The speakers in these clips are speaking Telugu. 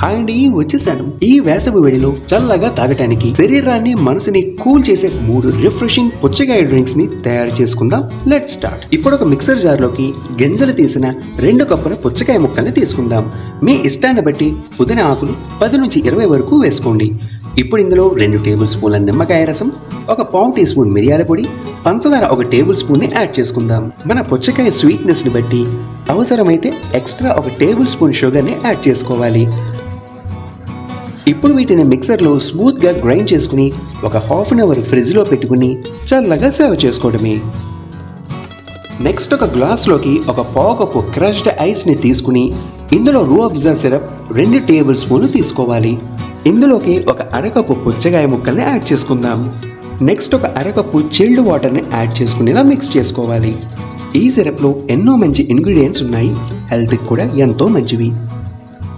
హాయ్ అండి వచ్చేసాను. ఈ వేసవి వేడిలో చల్లగా తాగటానికి శరీరాన్ని మనసుని కూల్ చేసే మూడు రిఫ్రెషింగ్ పుచ్చకాయ డ్రింక్స్ని తయారు చేసుకుందాం. లెట్ స్టార్ట్ ఇప్పుడు ఒక మిక్సర్ జార్లోకి గింజలు తీసిన రెండు కప్పుల పుచ్చకాయ ముక్కల్ని తీసుకుందాం. మీ ఇష్టాన్ని బట్టి పుదీన ఆకులు పది నుంచి ఇరవై వరకు వేసుకోండి. ఇప్పుడు ఇందులో రెండు టేబుల్ స్పూన్ల నిమ్మకాయ రసం ఒక పావు టీ స్పూన్ మిరియాల పొడి పంచదార ఒక టేబుల్ స్పూన్ని యాడ్ చేసుకుందాం. మన పుచ్చకాయ స్వీట్నెస్ని బట్టి అవసరమైతే ఎక్స్ట్రా ఒక టేబుల్ స్పూన్ షుగర్ని యాడ్ చేసుకోవాలి. ఇప్పుడు వీటిని మిక్సర్లో స్మూత్గా గ్రైండ్ చేసుకుని ఒక హాఫ్ అన్ అవర్ ఫ్రిడ్జ్లో పెట్టుకుని చల్లగా సర్వ్ చేసుకోవడమే. నెక్స్ట్ ఒక గ్లాస్లోకి ఒక పావు కప్పు క్రష్డ్ ఐస్ని తీసుకుని ఇందులో రూ అబ్జా సిరప్ రెండు టేబుల్ స్పూన్లు తీసుకోవాలి. ఇందులోకి ఒక అరకప్పు పుచ్చకాయ ముక్కల్ని యాడ్ చేసుకుందాం. నెక్స్ట్ ఒక అరకప్పు చిల్డ్ వాటర్ని యాడ్ చేసుకునేలా మిక్స్ చేసుకోవాలి. ఈ సిరప్లో ఎన్నో మంచి ఇంగ్రీడియంట్స్ ఉన్నాయి. హెల్త్కి కూడా ఎంతో మంచివి.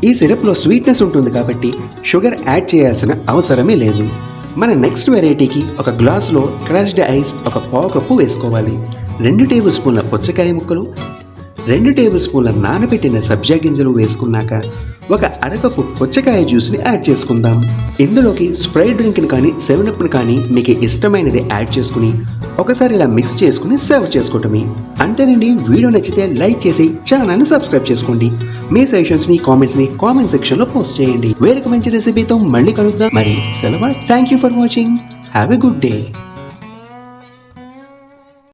ఈ సిరప్లో స్వీట్నెస్ ఉంటుంది కాబట్టి షుగర్ యాడ్ చేయాల్సిన అవసరమే లేదు. మన నెక్స్ట్ వెరైటీకి ఒక గ్లాసులో క్రష్డ్ ఐస్ ఒక పావు కప్పు వేసుకోవాలి. రెండు టేబుల్ స్పూన్ల పుచ్చకాయ ముక్కలు రెండు టేబుల్ స్పూన్ల నానబెట్టిన సబ్జా గింజలు వేసుకున్నాక ఒక అరకప్పు పుచ్చకాయ జ్యూస్ని యాడ్ చేసుకుందాం. ఇందులోకి స్ప్రైట్ డ్రింక్ని కానీ సెవెన్ అప్ని కానీ మీకు ఇష్టమైనది యాడ్ చేసుకుని ఒకసారి ఇలా మిక్స్ చేసుకుని సర్వ్ చేసుకోవటమే. అంతేనండి వీడియో నచ్చితే లైక్ చేసి ఛానల్ని సబ్స్క్రైబ్ చేసుకోండి. మీ సజెషన్స్ని కామెంట్స్ని కామెంట్ సెక్షన్లో పోస్ట్ చేయండి. వేరొక మంచి రెసిపీతో మళ్ళీ కలుద్దాం. మరి సెలవు. Thank you for watching. Have a good day.